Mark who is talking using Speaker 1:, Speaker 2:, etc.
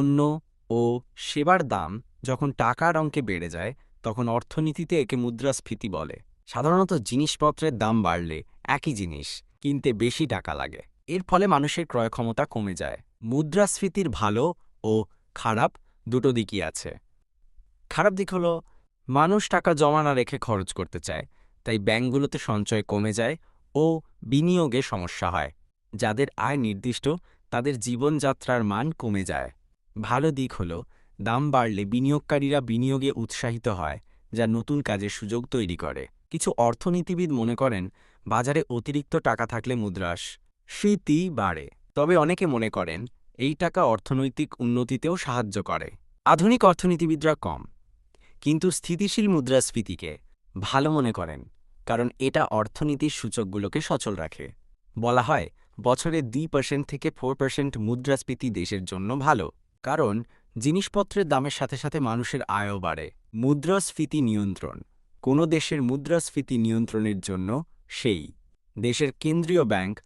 Speaker 1: পণ্য ও সেবার দাম যখন টাকার অঙ্কে বেড়ে যায়, তখন অর্থনীতিতে একে মুদ্রাস্ফীতি বলে। সাধারণত জিনিসপত্রের দাম বাড়লে একই জিনিস কিনতে বেশি টাকা লাগে। এর ফলে মানুষের ক্রয় ক্ষমতা কমে যায়। মুদ্রাস্ফীতির ভালো ও খারাপ দুটো দিকই আছে। খারাপ দিক হলো, মানুষ টাকা জমা না রেখে খরচ করতে চায়, তাই ব্যাংকগুলোতে সঞ্চয় কমে যায় ও বিনিয়োগে সমস্যা হয়। যাদের আয় নির্দিষ্ট, তাদের জীবনযাত্রার মান কমে যায়। ভালো দিক হল, দাম বাড়লে বিনিয়োগকারীরা বিনিয়োগে উৎসাহিত হয়, যা নতুন কাজের সুযোগ তৈরি করে। কিছু অর্থনীতিবিদ মনে করেন, বাজারে অতিরিক্ত টাকা থাকলে মুদ্রাস স্মৃতি বাড়ে। তবে অনেকে মনে করেন, এই টাকা অর্থনৈতিক উন্নতিতেও সাহায্য করে। আধুনিক অর্থনীতিবিদরা কম, কিন্তু স্থিতিশীল মুদ্রাস্ফীতিকে ভালো মনে করেন, কারণ এটা অর্থনীতির সূচকগুলোকে সচল রাখে। বলা হয়, বছরে দুই পার্সেন্ট থেকে ফোর পার্সেন্ট মুদ্রাস্ফীতি দেশের জন্য ভালো। কারণ জিনিসপত্রের দামের সাথে সাথে মানুষের আয়ও বাড়ে। মুদ্রাস্ফীতি নিয়ন্ত্রণ। কোনো দেশের মুদ্রাস্ফীতি নিয়ন্ত্রণের জন্য সেই। দেশের কেন্দ্রীয় ব্যাংক